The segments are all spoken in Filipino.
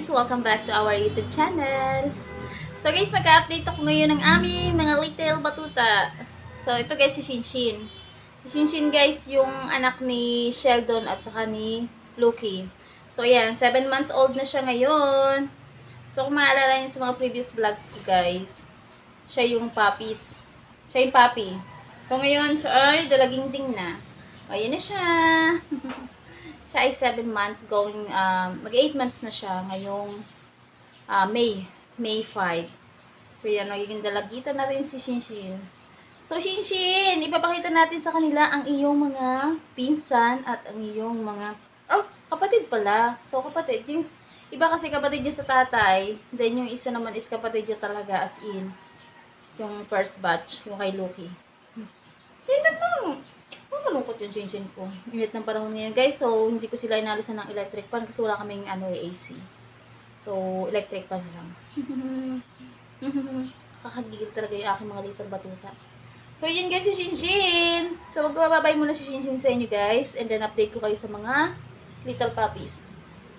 guys! Welcome back to our YouTube channel. So guys, magka-update ako ngayon ng aming mga little batuta. So ito guys si Shinshin. Si Shinshin guys yung anak ni Sheldon at saka ni Loki. So yan, 7 months old na siya ngayon. So kung maalala niyo sa mga previous vlog ko guys, siya yung puppies. Siya yung puppy. So ngayon, siya ay dalaging na. O, yan na siya. siya ay 7 months going, um, mag 8 months na siya ngayong ah, May, May 5. So yan, nagiging dalagita na rin si Shinshin. So Shinshin, ipapakita natin sa kanila ang iyong mga pinsan at ang iyong mga, oh, kapatid pala. So kapatid, yung iba kasi kapatid niya sa tatay, then yung isa naman is kapatid niya talaga as in. Yung first batch, yung kay Loki. Sino mo? Oh, malungkot yung Shinshin ko. Init ng panahon ngayon, guys. So, hindi ko sila inalisan ng electric fan kasi wala kaming ano, eh, AC. So, electric fan lang. Kakagigil talaga yung aking mga little batuta. So, yun guys si Shinshin. So, magbababay muna si Shinshin sa inyo, guys. And then, update ko kayo sa mga little puppies.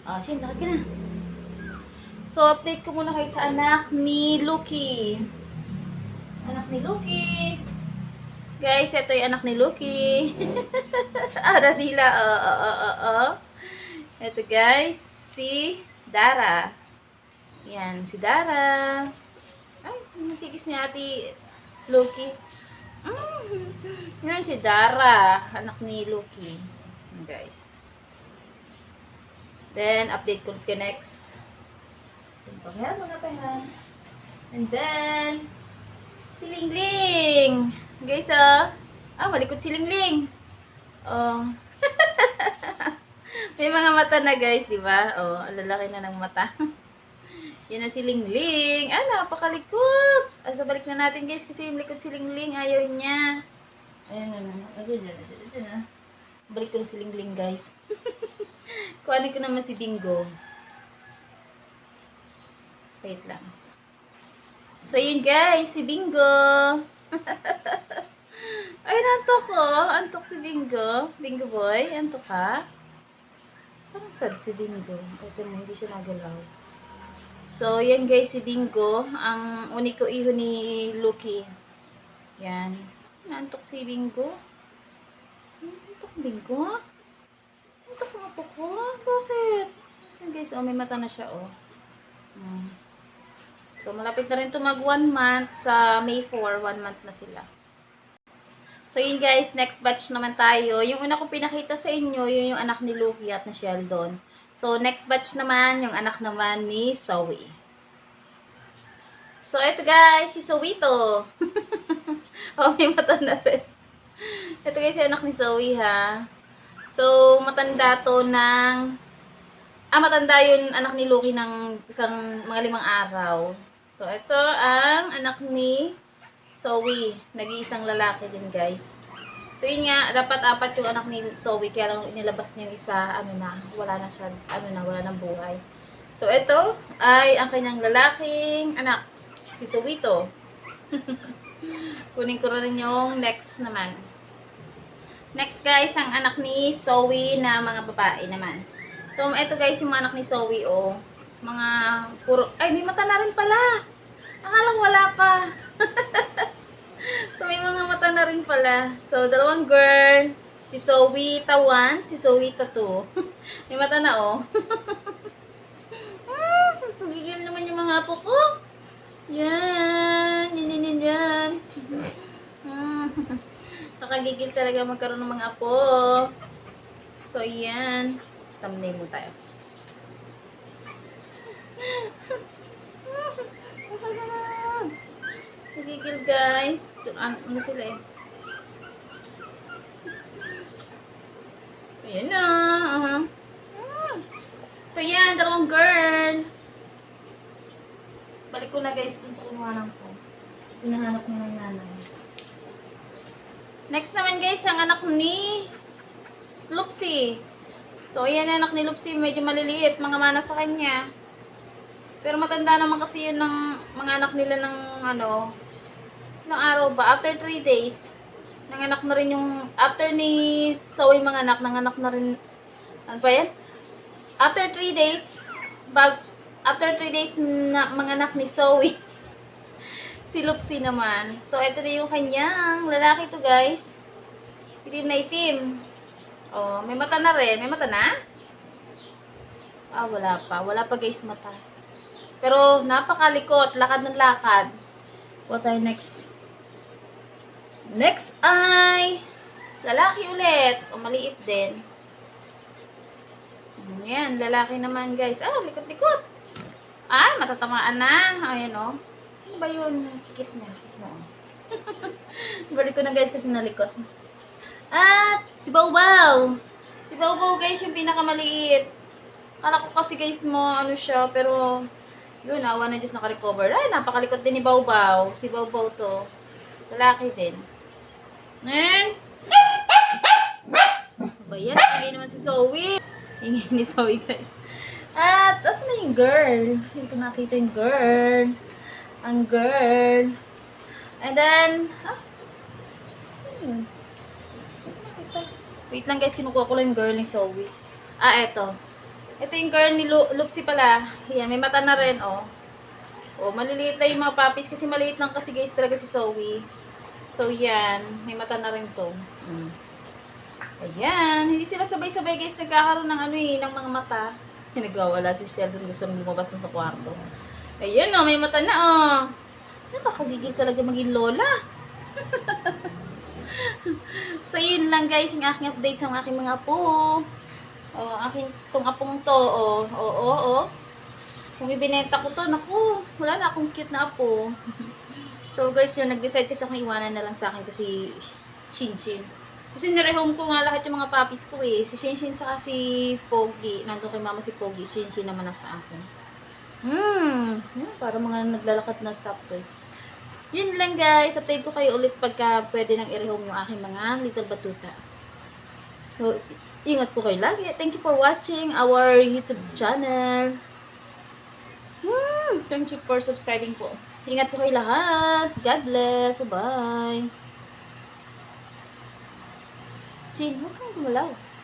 Ah, Shin, lakad ka na. So, update ko muna kayo sa anak ni Lucky. Anak ni Lucky. Guys, ito yung anak ni Lucky. Ara dila. Oo, oo, oo, oo. Ito guys, si Dara. Yan, si Dara. Ay, natigis ni ate Lucky. Mm. Yan si Dara, anak ni Lucky. Guys. Then, update ko next. Yung pangyari mga pahan. And then, si Lingling. Guys, ah. Ah, malikot si Lingling. Oh. May mga mata na guys, di ba? Oh, lalaki na ng mata. Yan na si Lingling. Ah, napakalikot. Ah, so, balik na natin guys kasi yung likod si Lingling. Ayaw niya. Ayan na na. Ayan na. Na. Balik ko na si Lingling guys. Kuhanin ko naman si Bingo. Wait lang. So, yun guys, si Bingo. Ay, nantok ko. Antok si Bingo. Bingo boy, antok ka? Parang sad si Bingo. Ito na, hindi siya nagalaw. So, yan guys, si Bingo. Ang uniko iho ni Lucky. Yan. Nantok si Bingo. Nantok Bingo? Nantok nga po ko. Bakit? Yan guys, oh, may mata na siya, oh. Hmm. So, malapit na rin ito mag one month. Sa May 4, one month na sila. So, yun guys, next batch naman tayo. Yung una kong pinakita sa inyo, yun yung anak ni Lucky at ni Sheldon. So, next batch naman, yung anak naman ni Zoe. So, ito guys, si Zoito. oh, may mata na rin. Ito guys, yung anak ni Zoe ha. So, matanda to ng... Ah, matanda yun anak ni Lucky ng isang mga limang araw. So, ito ang anak ni Zoe. Nag-iisang lalaki din, guys. So, yun nga, dapat apat yung anak ni Zoe. Kaya lang inilabas niya yung isa, ano na, wala na siya, ano na, wala nang buhay. So, ito ay ang kanyang lalaking anak. Si Zoito. Kunin ko rin yung next naman. Next, guys, ang anak ni Zoe na mga babae naman. So, ito guys, yung anak ni Zoe, oh. Mga puro, ay, may mata na rin pala. Akala ko wala pa. so, may mga mata na rin pala. So, dalawang girl. Si Zoe Tawan, si Zoe 2. may mata na, oh. ah, Gigil naman yung mga apo ko. Yan. Yan, yan, yan, yan. Ah, Nakagigil talaga magkaroon ng mga apo. So, yan. Thumbnail mo tayo. Nagigil guys. Ano, sila eh. Ayan na. Uh-huh. Ah. So yan, dalawang girl. Balik ko na guys dun sa kinuhanan ko. Hinahanap niya ng nanay. Next naman guys, ang anak ni Lupsi. So, ayan anak ni Lupsi, medyo maliliit, mga mana sa kanya. Pero matanda naman kasi yun ng mga anak nila ng ano, ng araw ba? After 3 days, nanganak na rin yung, after ni Zoe mga anak, nanganak na rin, ano ba yan? After 3 days, bag, after 3 days na manganak ni Zoe. si Lupsi naman. So, ito na yung kanyang lalaki to guys. Itim na itim. Oh, may mata na rin. May mata na? Ah, wala pa. Wala pa guys mata. Pero, napakalikot. Lakad ng lakad. What are next? Next ay lalaki ulit. O, maliit din. Ayan, lalaki naman guys. Ah, likot-likot. Ah, matatamaan na. Ayan o. Ano ba yun? Kiss niya. Kiss mo. Balik ko na guys kasi nalikot. At si Bawbaw. Si Bawbaw guys yung pinakamaliit. Kala ko kasi guys mo ano siya pero yun awa na Diyos nakarecover. Ay napakalikot din ni Bawbaw. Si Bawbaw to. Lalaki din. Ngayon. Ba yan? Ingay naman si Zoe. Ingay ni Zoe guys. At, tas na yung girl. Hindi ko nakita yung girl. Ang girl. And then, ah, hmm. Wait lang guys, kinukuha ko lang yung girl ni Zoe. Ah, eto. Ito yung girl ni Lu Lupsi pala. Yan, may mata na rin, oh. Oh, maliliit lang yung mga puppies kasi maliit lang kasi guys talaga si Zoe. So, yan. May mata na rin to. Mm. Ayan. Hindi sila sabay-sabay guys nagkakaroon ng ano eh, ng mga mata. Nagwawala si Sheldon. Gusto nang lumabas sa kwarto. Ayan oh, may mata na oh. Nakakagigil talaga maging lola. so, yun lang guys, yung aking update sa aking mga apo. Oh, aking tong apong to, oh. Oo, oh, oh, Kung ibinenta ko to, naku, wala na akong cute na apo. so guys, yun, nag-decide kasi akong iwanan na lang sa akin to si Shinshin. Kasi nirehome ko nga lahat yung mga puppies ko eh. Si Shinshin tsaka si Pogi. Nandun kay mama si Pogi. Shinshin naman nasa akin. Hmm. hmm para mga naglalakad na stop toys. Yun lang guys. Update ko kayo ulit pagka pwede nang i-rehome yung aking mga little batuta. So, ingat po kayo lagi. Thank you for watching our YouTube channel. Hmm, thank you for subscribing po. Ingat po kayo lahat. God bless. Bye-bye. Jane, huwag kang gumalaw.